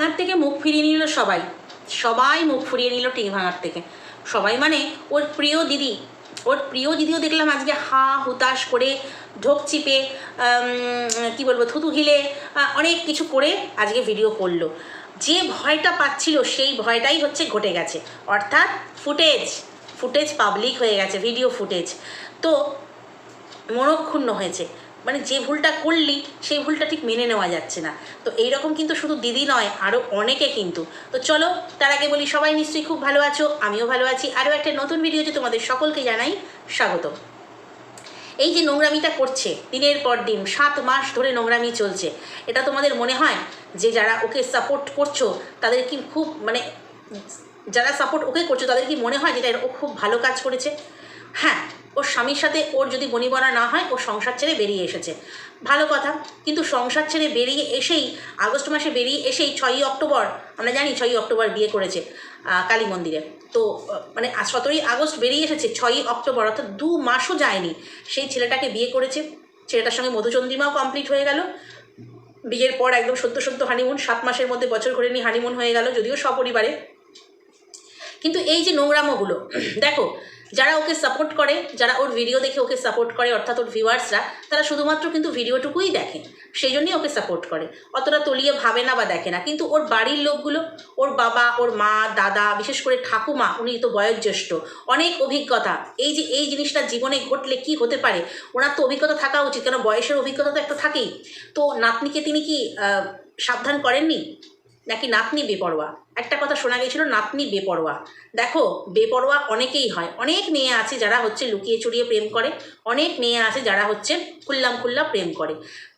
ভাঙার থেকে মুখ ফিরিয়ে নিল সবাই। সবাই মুখ ফিরিয়ে নিল টিভি ভাঙার থেকে। সবাই মানে ওর প্রিয় দিদি। ওর প্রিয় দিদিও দেখলাম আজকে হা, হুতাশ করে ঢোক চিপে কী বলব, থুতু হিলে অনেক কিছু করে আজকে ভিডিও করল। যে ভয়টা পাচ্ছিল সেই ভয়টাই হচ্ছে ঘটে গেছে। অর্থাৎ ফুটেজ ফুটেজ পাবলিক হয়ে গেছে ভিডিও ফুটেজ। তো মনক্ষুণ্ণ হয়েছে। মানে যে ভুলটা করলি, সেই ভুলটা ঠিক মেনে নেওয়া যাচ্ছে না। তো এইরকম কিন্তু শুধু দিদি নয় আরও অনেকে কিন্তু। তো চলো, তার আগে বলি, সবাই নিশ্চয়ই খুব ভালো আছো, আমিও ভালো আছি। আরও একটা নতুন ভিডিওতে তোমাদের সকলকে জানাই স্বাগত এই যে নোংরামিটা করছে, দিনের পর দিন, সাত মাস ধরে নোংরামি চলছে, এটা তোমাদের মনে হয় যে যারা ওকে সাপোর্ট করছ, তাদের কি খুব মানে যারা সাপোর্ট ওকে করছ, তাদের কি মনে হয় যেটা ও খুব ভালো কাজ করেছে? হ্যাঁ ওর স্বামীর সাথে ওর যদি বনিবনা না হয়, ও সংসার ছেড়ে বেরিয়ে এসেছে। ভালো কথা, কিন্তু সংসার ছেড়ে বেরিয়ে এসেই, আগস্ট মাসে বেরিয়ে এসেই ছয়ই অক্টোবর, আমরা জানি ছয়ই অক্টোবর বিয়ে করেছে কালী মন্দিরে। তো মানে সতেরোই আগস্ট বেরিয়ে এসেছে, ছয়ই অক্টোবর, অর্থাৎ দু মাসও যায়নি। সেই ছেলেটাকে বিয়ে করেছে, ছেলেটার সঙ্গে মধুচন্দ্রিমাও কমপ্লিট হয়ে গেল। বিয়ের পর একদম সদ্য সদ্য হানিমুন সাত মাসের মধ্যে বছর ঘুরে নিয়ে হানিমুন হয়ে গেল, যদিও সপরিবারে। কিন্তু এই যে নোংরামোগুলো, দেখো যারা ওকে সাপোর্ট করে, যারা ওর ভিডিও দেখে ওকে সাপোর্ট করে, অর্থাৎ ওর ভিউয়ার্সরা তারা শুধুমাত্র কিন্তু ভিডিওটুকুই দেখে, সেই জন্যই ওকে সাপোর্ট করে। অতটা তলিয়ে ভাবে না বা দেখে না। কিন্তু ওর বাড়ির লোকগুলো, ওর বাবা, ওর মা, দাদা, বিশেষ করে ঠাকুমা, উনি তো বয়োজ্যেষ্ঠ, অনেক অভিজ্ঞতা। এই যে, এই জিনিসটা জীবনে ঘটলে কি হতে পারে, ওনার তো অভিজ্ঞতা থাকা উচিত, কেন বয়সের অভিজ্ঞতা তো একটা থাকেই। তো নাতনিকে তিনি কি সাবধান করেননি? নাকি নাতনি বেপরোয়া? একটা কথা শোনা গেছিল নাতনি বেপরোয়া। দেখো, বেপরোয়া অনেকেই হয়। অনেক মেয়ে আছে যারা হচ্ছে লুকিয়ে চুরিয়ে প্রেম করে। অনেক মেয়ে আছে যারা হচ্ছে খুল্লাম খুল্লা প্রেম করে।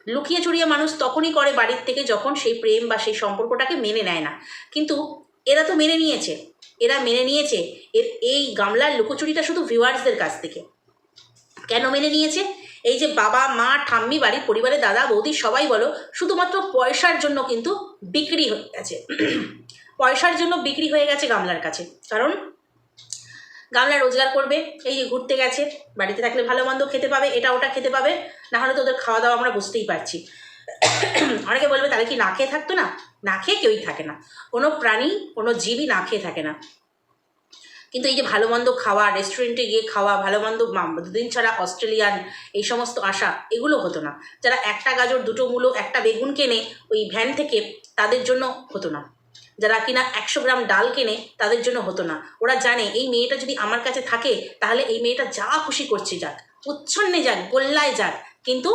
লুকিয়ে চুরিয়ে মানুষ তখনই করে বাড়ির থেকে যখন সেই প্রেম বা সেই সম্পর্কটাকে মেনে নেয় না। কিন্তু এরা তো মেনে নিয়েছে। এরা মেনে নিয়েছে। এর এই গামলার লুকোচুরিটা শুধু ভিউয়ার্সদের কাছ থেকে। কেন মেনে নিয়েছে? এই যে বাবা, মা, ঠাম্মি বাড়ির পরিবারের দাদা, বৌদি, সবাই বলো, শুধুমাত্র পয়সার জন্য কিন্তু বিক্রি হয়ে গেছে। পয়সার জন্য বিক্রি হয়ে গেছে গামলার কাছে। কারণ গামলা রোজগার করবে, এই যে ঘুরতে গেছে, বাড়িতে থাকলে ভালো মন্দ খেতে পাবে, এটা ওটা খেতে পাবে না হলে তো ওদের খাওয়া দাওয়া আমরা বুঝতেই পারছি। অনেকে বলবে, তাহলে কি না খেয়ে থাকতো না? না খেয়ে কেউই থাকে না। কোনো প্রাণী, কোনো জীবই না খেয়ে থাকে না। কিন্তু এই যে ভালো মন্দ খাওয়া রেস্টুরেন্টে গিয়ে খাওয়া, ভালো মন্দ দুদিন ছাড়া অস্ট্রেলিয়ান এই সমস্ত আশা এগুলো হতো না। যারা একটা গাজর, দুটো মূলো, একটা বেগুন কেনে ওই ভ্যান থেকে, তাদের জন্য হতো না। যারা কিনা একশো গ্রাম ডাল কেনে, তাদের জন্য হতো না। ওরা জানে, এই মেয়েটা যদি আমার কাছে থাকে, তাহলে এই মেয়েটা যা খুশি করছে যাক। উচ্ছন্নে যাক, গোল্লায় যাক, কিন্তু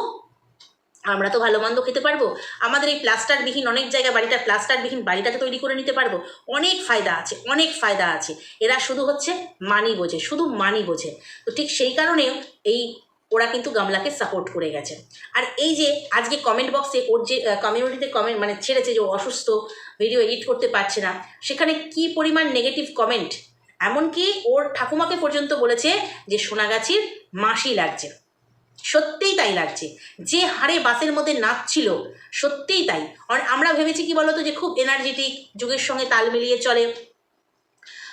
আমরা তো ভালো মন্দ খেতে পারব? আমাদের এই প্লাস্টারবিহীন অনেক জায়গায় বাড়িটা, প্লাস্টারবিহীন বাড়িটাকে তৈরি করে নিতে পারব। অনেক ফায়দা আছে, অনেক ফায়দা আছে। এরা শুধু হচ্ছে মানি বোঝে, শুধু মানি বোঝে। তো ঠিক সেই কারণেও এই ওরা কিন্তু গামলাকে সাপোর্ট করে গেছে। আর এই যে আজকে কমেন্ট বক্সে ওর যে কমিউনিটিতে কমেন্ট মানে ছেড়েছে যে অসুস্থ ভিডিও এডিট করতে পারছে না, সেখানে কি পরিমাণ নেগেটিভ কমেন্ট এমনকি ওর ঠাকুমাকে পর্যন্ত বলেছে যে সোনাগাছির মাসি লাগছে। সত্যিই তাই লাগছে। যে হারে বাসের মধ্যে নাচছিল, সত্যিই তাই। আমরা ভেবেছি কি বলতো যে খুব এনার্জেটিক যুগের সঙ্গে তাল মিলিয়ে চলে।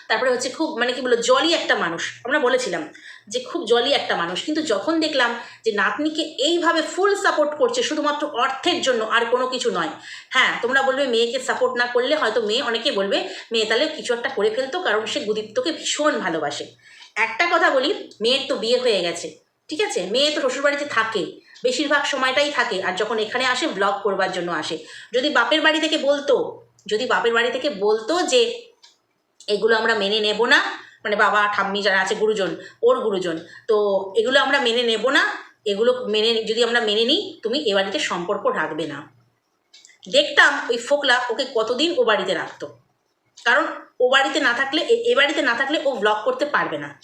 তারপরে হচ্ছে খুব মানে কি বলব জলই একটা মানুষ। আমরা বলেছিলাম যে খুব জলই একটা মানুষ। কিন্তু যখন দেখলাম যে নাতনিকে এইভাবে ফুল সাপোর্ট করছে, শুধুমাত্র অর্থের জন্য, আর কোনো কিছু নয়। হ্যাঁ তোমরা বলবে মেয়েকে সাপোর্ট না করলে হয়তো মেয়ে অনেকে বলবে, মেয়ে তাহলে কিছু একটা করে ফেলতো, কারণ সে গুদীপ্তকে ভীষণ ভালোবাসে। একটা কথা বলি, মেয়ের তো বিয়ে হয়ে গেছে। ঠিক আছে? মেয়ে তো শ্বশুরবাড়িতে থাকে, বেশিরভাগ সময়টাই থাকে আর যখন এখানে আসে ব্লগ করবার জন্য আসে। যদি বাপের বাড়ি থেকে বলতো, যদি বাপের বাড়ি থেকে বলতো যে, এগুলো আমরা মেনে নেব না মানে বাবা, ঠাম্মি যারা আছে গুরুজন, ওর গুরুজন, তো এগুলো আমরা মেনে নেব না, এগুলো মেনে, যদি আমরা মেনে নিই, তুমি এ বাড়িতে সম্পর্ক রাখবে না। দেখতাম ওই ফোকলা ওকে কতদিন ও বাড়িতে রাখতো। কারণ ও বাড়িতে না থাকলে, এ- বাড়িতে না থাকলে ও ব্লগ করতে পারবে না।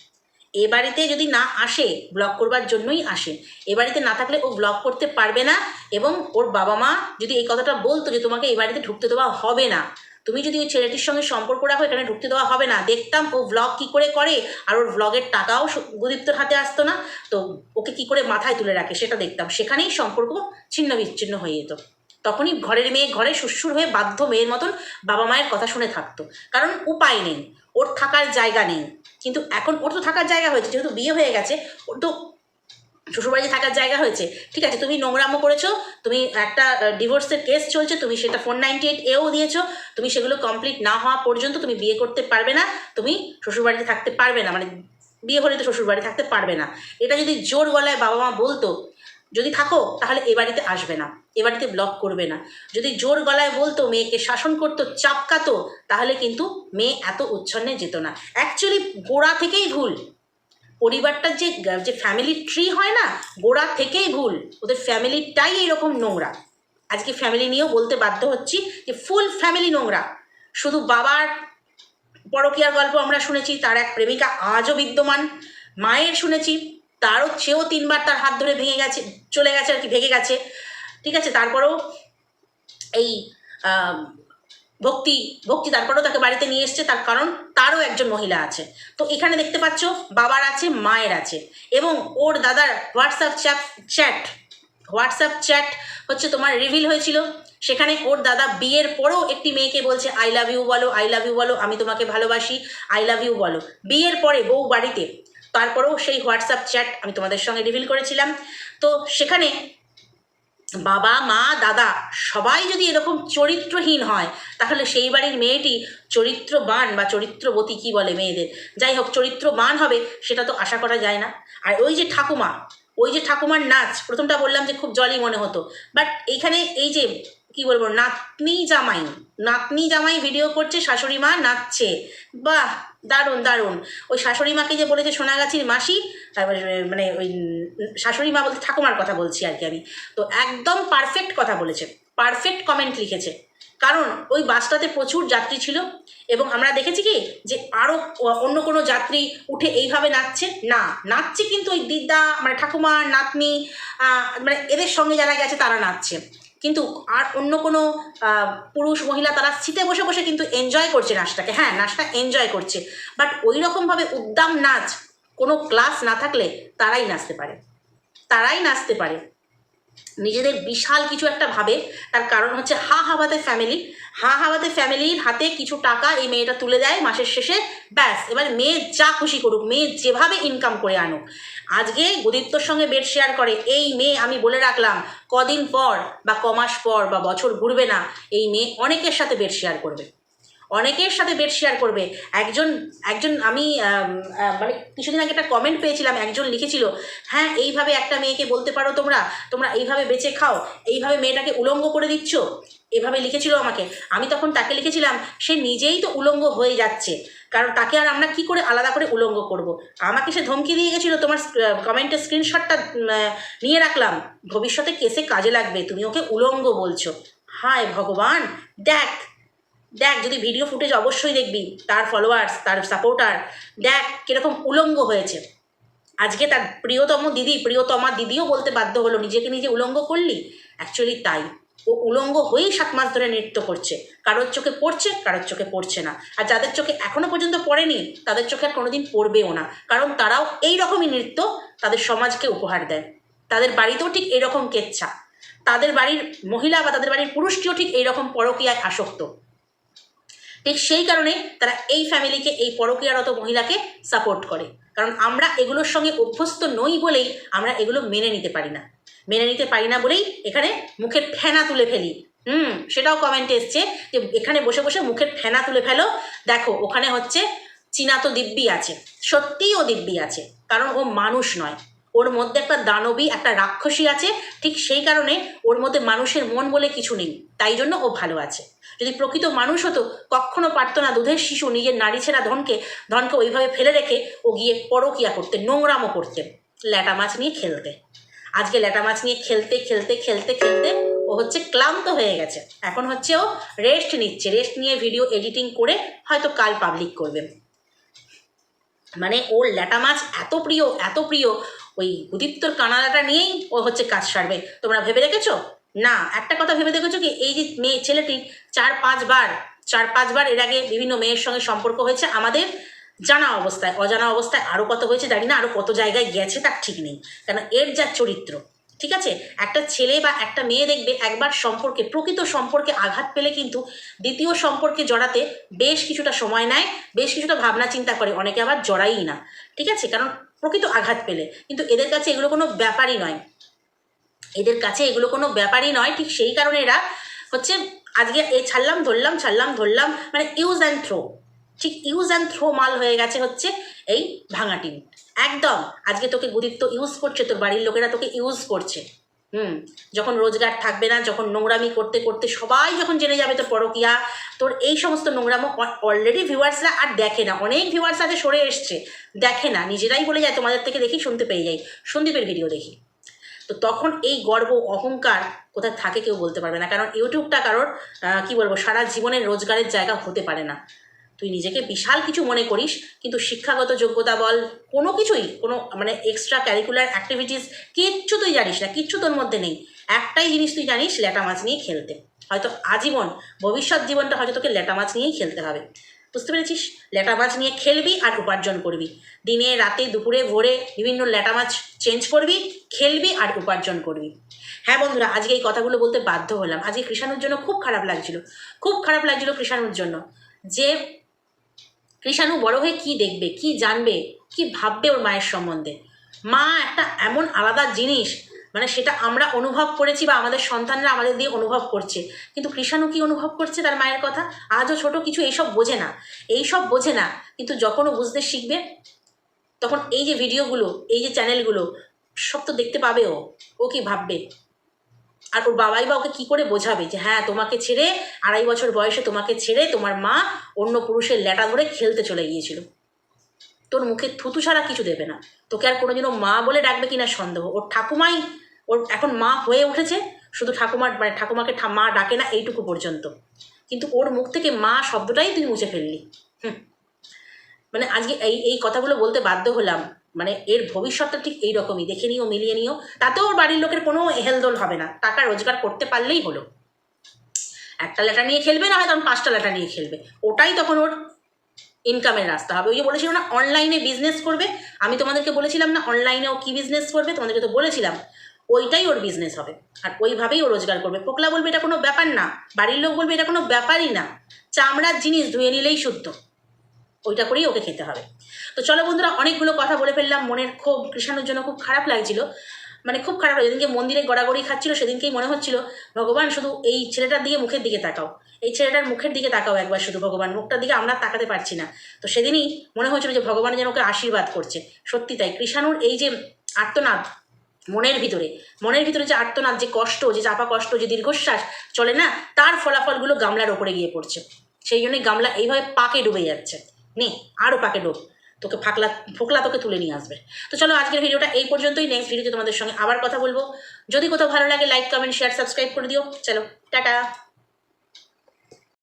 এ বাড়িতে যদি না আসে ব্লগ করবার জন্যই আসে। এ বাড়িতে না থাকলে ও ব্লগ করতে পারবে না এবং ওর বাবা মা যদি এই কথাটা বলতো যে তোমাকে এ বাড়িতে ঢুকতে দেওয়া হবে না, তুমি যদি ওই ছেলেটির সঙ্গে সম্পর্ক রাখো, এখানে ঢুকতে দেওয়া হবে না। দেখতাম ও ব্লগ কি করে করে আর ওর ব্লগের টাকাও গুদীপ্তর হাতে আসতো না। তো ওকে কি করে মাথায় তুলে রাখে সেটা দেখতাম। সেখানেই সম্পর্ক ছিন্ন বিচ্ছিন্ন হয়ে যেত। তখনই ঘরের মেয়ে ঘরে শ্বশুর হয়ে বাধ্য মেয়ের মতন বাবা মায়ের কথা শুনে থাকতো। কারণ উপায় নেই। ওর থাকার জায়গা নেই। কিন্তু এখন ওর তো থাকার জায়গা হয়েছে, যেহেতু বিয়ে হয়ে গেছে, ওর তো শ্বশুরবাড়িতে থাকার জায়গা হয়েছে। ঠিক আছে, তুমি নোংরামো করেছ, তুমি একটা ডিভোর্সের কেস চলছে, তুমি সেটা ফোর নাইনটি এইট এও দিয়েছ, তুমি সেগুলো কমপ্লিট না হওয়া পর্যন্ত তুমি বিয়ে করতে পারবে না, তুমি শ্বশুরবাড়িতে থাকতে পারবে না মানে বিয়ে হলে তো শ্বশুরবাড়ি থাকতে পারবে না। এটা যদি জোর গলায় বাবা মা বলতো যদি থাকো, তাহলে এ বাড়িতে আসবে না, এ বাড়িতে ব্লক করবে না। যদি জোর গলায় বলতো, মেয়েকে শাসন করতো, চাপকাতো, তাহলে কিন্তু মেয়ে এত উচ্ছন্নে যেত না। অ্যাকচুয়ালি গোড়া থেকেই ভুল। পরিবারটার যে যে ফ্যামিলি ট্রি হয় না, গোড়া থেকেই ভুল। ওদের ফ্যামিলিটাই এইরকম নোংরা। আজকে ফ্যামিলি নিয়েও বলতে বাধ্য হচ্ছি যে ফুল ফ্যামিলি নোংরা। শুধু বাবার পরকীয়ার গল্প আমরা শুনেছি, তার এক প্রেমিকা আজও বিদ্যমান, মায়ের শুনেছি। তারও সেও তিনবার তার হাত ধরে ভেঙে গেছে, চলে গেছে আর কি, ভেঙে গেছে। ঠিক আছে, তারপরেও এই ভক্তি ভক্তি তারপরেও তাকে বাড়িতে নিয়ে এসছে, তার কারণ তারও একজন মহিলা আছে। তো এখানে দেখতে পাচ্ছ, বাবার আছে, মায়ের আছে। এবং ওর দাদার WhatsApp chat chat, WhatsApp chat হচ্ছে তোমার রিভিল হয়েছিল। সেখানে ওর দাদা বিয়ের পরেও একটি মেয়েকে বলছে, আই লাভ ইউ বলো, আই লাভ ইউ বলো, আমি তোমাকে ভালোবাসি, আই লাভ ইউ বলো। বিয়ের পরে বউ বাড়িতে তারপরেও সেই হোয়াটসঅ্যাপ চ্যাট আমি তোমাদের সঙ্গে রিভিল করেছিলাম। তো সেখানে বাবা, মা, দাদা সবাই যদি এরকম চরিত্রহীন হয়, তাহলে সেই বাড়ির মেয়েটি চরিত্রবান বা চরিত্রবতী কি বলে মেয়েদের? যাই হোক, চরিত্রবান হবে সেটা তো আশা করা যায় না। আর ওই যে ঠাকুমা, ওই যে ঠাকুমার নাচ, প্রথমটা বললাম যে খুব জলই মনে হতো। বাট এইখানে এই যে, কি বলব, নাতনি জামাই নাতনি জামাই ভিডিও করছে, শাশুড়ি মা নাচছে। বাহ! দারুণ দারুণ। ওই শাশুড়ি মাকে যে বলেছে সোনাগাছির মাসি, তারপরে মানে ওই শাশুড়ি মা বলতে ঠাকুমার কথা বলছি আর কি আমি। তো একদম পারফেক্ট কথা বলেছে। পারফেক্ট কমেন্ট লিখেছে। কারণ ওই বাসটাতে প্রচুর যাত্রী ছিল এবং আমরা দেখেছি কি যে আরও অন্য কোনো যাত্রী উঠে এইভাবে নাচছে? না, নাচছে কিন্তু ওই দিদা মানে ঠাকুমা নাতনি মানে এদের সঙ্গে যারা গেছে তারা নাচছে। কিন্তু আর অন্য কোনো পুরুষ, মহিলা তারা সিটে বসে বসে কিন্তু এনজয় করছে নাচটাকে। হ্যাঁ নাচটা এনজয় করছে। বাট ওই রকমভাবে উদ্দাম নাচ কোনো ক্লাস না থাকলে তারাই নাচতে পারে। তারাই নাচতে পারে। নিজেদের বিশাল কিছু একটা ভাবে, তার কারণ হচ্ছে হা হাওয়াতে ফ্যামিলি হা হাওয়াতে ফ্যামিলির হাতে কিছু টাকা এই মেয়েটা তুলে দেয় মাসের শেষে, ব্যাস, এবার মেয়ে যা খুশি করুক, মেয়ে যেভাবে ইনকাম করে আনুক। আজকে গদিত্বর সঙ্গে বেড শেয়ার করে, এই মেয়ে আমি বলে রাখলাম, কদিন পর বা কমাস পর বা বছর ঘুরবে না, এই মেয়ে অনেকের সাথে বেড শেয়ার করবে। অনেকের সাথে বেড শেয়ার করবে। একজন একজন আমি মানে কিছুদিন আগে একটা কমেন্ট পেয়েছিলাম, একজন লিখেছিল হ্যাঁ এইভাবে একটা মেয়েকে বলতে পারো তোমরা তোমরা এইভাবে বেঁচে খাও, এইভাবে মেয়েটাকে উলঙ্গ করে দিচ্ছ। এভাবে লিখেছিল আমাকে। আমি তখন তাকে লিখেছিলাম, সে নিজেই তো উলঙ্গ হয়ে যাচ্ছে, কারণ তাকে আর আমরা কি করে আলাদা করে উলঙ্গ করব। আমাকে সে ধমকি দিয়ে গেছিল, তোমার কমেন্টের স্ক্রিনশটটা নিয়ে রাখলাম। ভবিষ্যতে কেসে কাজে লাগবে, তুমি ওকে উলঙ্গ বলছো। হায় ভগবান, দেখ দেখ, যদি ভিডিও ফুটেজ অবশ্যই দেখবি, তার ফলোয়ার্স তার সাপোর্টার দেখ কীরকম উলঙ্গ হয়েছে। আজকে তার প্রিয়তম দিদি, প্রিয়তমা দিদিও বলতে বাধ্য হলো, নিজেকে নিজে উলঙ্গ করলি? অ্যাকচুয়ালি তাই। ও উলঙ্গ হয়েই সাত মাস ধরে নৃত্য করছে। কারোর চোখে পড়ছে, কারোর চোখে পড়ছে না। আর যাদের চোখে এখনও পর্যন্ত পড়েনি, তাদের চোখে আর কোনোদিন পড়বেও না। কারণ তারাও এই রকমই নৃত্য তাদের সমাজকে উপহার দেয়। তাদের বাড়িতেও ঠিক এইরকম কেচ্ছা। তাদের বাড়ির মহিলা বা তাদের বাড়ির পুরুষটিও ঠিক এইরকম পরকীয়ায় আসক্ত। ঠিক সেই কারণে তারা এই ফ্যামিলিকে এই পরকীয়ারত মহিলাকে সাপোর্ট করে। কারণ আমরা এগুলোর সঙ্গে অভ্যস্ত নই বলেই আমরা এগুলো মেনে নিতে পারি না। মেনে নিতে পারি না বলেই এখানে মুখের ফেনা তুলে ফেলি। হুম, সেটাও কমেন্টে এসছে যে এখানে বসে বসে মুখের ফেনা তুলে ফেলো। দেখো, ওখানে হচ্ছে চীনা তো দিব্যি আছে। সত্যিই ও দিব্যি আছে। কারণ ও মানুষ নয়। ওর মধ্যে একটা দানবী, একটা রাক্ষসী আছে, ঠিক সেই কারণে ওর মধ্যে মানুষের মন বলে কিছু নেই, তাই জন্য ও ভালো আছে। যদি প্রকৃত মানুষ হতো, কখনো পারতো না দুধের শিশু নিজের নারী ছেঁড়া ধনকে ধনকে ওইভাবে ফেলে রেখে ও গিয়ে পরকিয়া করতে, নোংরামও করতে, ল্যাটা মাছ নিয়ে খেলতে। আজকে ল্যাটা মাছ নিয়ে খেলতে খেলতে খেলতে খেলতে ও হচ্ছে ক্লান্ত হয়ে গেছে। এখন হচ্ছে ও রেস্ট নিচ্ছে রেস্ট নিয়ে ভিডিও এডিটিং করে হয়তো কাল পাবলিক করবে। মানে ওর ল্যাটা মাছ এত প্রিয় এত প্রিয় ওই উদিপ্তর কানাডাটা নিয়েই ও হচ্ছে কাজ সারবে। তোমরা ভেবে রেখেছো না, একটা কথা ভেবে দেখেছ কি? এই যে মেয়ে ছেলেটি চার পাঁচবার চার পাঁচবার এর আগে বিভিন্ন মেয়ের সঙ্গে সম্পর্ক হয়েছে আমাদের জানা অবস্থায়। অজানা অবস্থায় আরও কত হয়েছে জানি না আরও কত জায়গায় গেছে তার ঠিক নেই। কেন এর যা চরিত্র, ঠিক আছে? একটা ছেলে বা একটা মেয়ে দেখবে একবার সম্পর্কে, প্রকৃত সম্পর্কে আঘাত পেলে কিন্তু দ্বিতীয় সম্পর্কে জড়াতে বেশ কিছুটা সময় নেয়, বেশ কিছুটা ভাবনা চিন্তা করে, অনেকে আবার জড়াই না। ঠিক আছে? কারণ প্রকৃত আঘাত পেলে। কিন্তু এদের কাছে এগুলো কোনো ব্যাপারই নয়। এদের কাছে এগুলো কোনো ব্যাপারই নয়। ঠিক সেই কারণে এরা হচ্ছে আজকে এ ছাড়লাম, ধরলাম ছাড়লাম, ধরলাম মানে ইউজ অ্যান্ড থ্রো ঠিক ইউজ অ্যান্ড থ্রো মাল হয়ে গেছে হচ্ছে এই ভাঙা টিম একদম, আজকে তোকে গুরুত্ব ইউজ করছে, তোর বাড়ির লোকেরা তোকে ইউজ করছে। হুম। যখন রোজগার থাকবে না, যখন নোংরামি করতে করতে সবাই যখন জেনে যাবে তোর পরকিয়া, তোর এই সমস্ত নোংরামো অলরেডি ভিউয়ার্সরা আর দেখে না। অনেক ভিউয়ার্স আছে সরে এসছে। দেখে না। নিজেরাই বলে যায়, তোমাদের থেকে দেখি, শুনতে পেয়ে যাই। সন্দীপের ভিডিও দেখি। তো তখন এই গর্ব, অহংকার কোথায় থাকে কেউ বলতে পারবে না। কারণ ইউটিউবটা কারোর কি বলব, সারা জীবনের রোজগারের জায়গা হতে পারে না। তুই নিজেকে বিশাল কিছু মনে করিস, কিন্তু শিক্ষাগত যোগ্যতা বল, কোনো কিছুই, কোনো মানে এক্সট্রা ক্যারিকুলার অ্যাক্টিভিটিস কিচ্ছু তুই জানিস না, কিচ্ছু তোর মধ্যে নেই। একটাই জিনিস তুই জানিস, ল্যাটা মাছ নিয়ে খেলতে। হয়তো আজীবন, ভবিষ্যৎ জীবনটা হয়তো তোকে ল্যাটা মাছ নিয়েই খেলতে হবে। বুঝতে পেরেছিস? ল্যাটা মাছ নিয়ে খেলবি আর উপার্জন করবি। দিনে, রাতে, দুপুরে, ভোরে বিভিন্ন ল্যাটা মাছ চেঞ্জ করবি, খেলবি আর উপার্জন করবি। হ্যাঁ বন্ধুরা, আজকে এই কথাগুলো বলতে বাধ্য হলাম। আজকে কৃষাণুর জন্য খুব খারাপ লাগছিল। খুব খারাপ লাগছিল কৃষাণুর জন্য। যে কৃষাণু বড় হয়ে কি দেখবে, কি জানবে, কি ভাববে ওর মায়ের সম্বন্ধে? মা একটা এমন আলাদা জিনিস মানে সেটা আমরা অনুভব করেছি বা আমাদের সন্তানরা আমাদের দিয়ে অনুভব করছে। কিন্তু কৃষাণু কি অনুভব করছে তার মায়ের কথা? আজও ছোট কিছু এইসব বোঝে না। এইসব বোঝে না, কিন্তু যখন ও বুঝতে শিখবে, তখন এই যে ভিডিওগুলো, এই যে চ্যানেলগুলো, সব তো দেখতে পাবে ও। ও কি ভাববে? আর ওর বাবাই বা ওকে কী করে বোঝাবে যে হ্যাঁ তোমাকে ছেড়ে আড়াই বছর বয়সে তোমাকে ছেড়ে তোমার মা অন্য পুরুষের ল্যাটা ধরে খেলতে চলে গিয়েছিল। তোর মুখে থুতু ছাড়া কিছু দেবে না। তোকে আর কোনোদিনও মা বলে ডাকবে কিনা সন্দেহ। ওর ঠাকুমাই, ওর এখন মা হয়ে উঠেছে, শুধু ঠাকুমার মানে ঠাকুমাকে মা ডাকে না এইটুকু পর্যন্ত। কিন্তু ওর মুখ থেকে মা শব্দটাই তুই মুছে ফেললি। হুম। মানে আজকে এই এই কথাগুলো বলতে বাধ্য হলাম। মানে এর ভবিষ্যৎটা ঠিক এইরকমই, দেখে নিও, মিলিয়ে নিও। তাতেও ওর বাড়ির লোকের কোনো হেলদোল হবে না। টাকা রোজগার করতে পারলেই হলো। একটা লেটা নিয়ে খেলবে, না হয় তখন পাঁচটা লেটা নিয়ে খেলবে। ওটাই তখন ওর ইনকামের রাস্তা হবে। ওই যে বলেছিল না অনলাইনে বিজনেস করবে। আমি তোমাদেরকে বলেছিলাম না অনলাইনে ও কী বিজনেস করবে? তোমাদেরকে তো বলেছিলাম। ওইটাই ওর বিজনেস হবে। আর ওইভাবেই ও রোজগার করবে। পোকলা বলবে এটা কোনো ব্যাপার না। বাড়ির লোক বলবে এটা কোনো ব্যাপারই না। চামড়ার জিনিস ধুয়ে নিলেই শুদ্ধ। ওইটা করেই ওকে খেতে হবে। তো চলো বন্ধুরা, অনেকগুলো কথা বলে ফেললাম। মনের খুব কৃষাণুর জন্য খুব খারাপ লাগছিল। মানে খুব খারাপ যেদিনকে মন্দিরে গড়াগড়ি খাচ্ছিল, সেদিনকেই মনে হচ্ছিল, ভগবান, শুধু এই ছেলেটার দিকে মুখের দিকে তাকাও। এই ছেলেটার মুখের দিকে তাকাও একবার শুধু ভগবান। মুখটার দিকে আমরা তাকাতে পারছি না। তো সেদিনই মনে হয়েছিল যে, ভগবান যেন ওকে আশীর্বাদ করছে। সত্যি তাই। কৃষাণুর এই যে আর্তনাদ মনের ভিতরে মনের ভিতরে যে আর্তনাদ, যে কষ্ট, যে চাপা কষ্ট, যে দীর্ঘশ্বাস চলে না, তার ফলাফলগুলো গামলার ওপরে গিয়ে পড়ছে। সেই জন্যই গামলা এইভাবে পাকে ডুবে যাচ্ছে। নে আরও পাকে ডোব তোকে ফাকলা, ফোকলা তোকে তুলে নিয়ে আসবে। তো চলো আজকের ভিডিওটা এই পর্যন্তই। নেক্সট ভিডিওতে তোমাদের সঙ্গে আবার কথা বলব। যদি কোথাও ভালো লাগে লাইক কমেন্ট শেয়ার সাবস্ক্রাইব করে দিও। চলো, টাটা।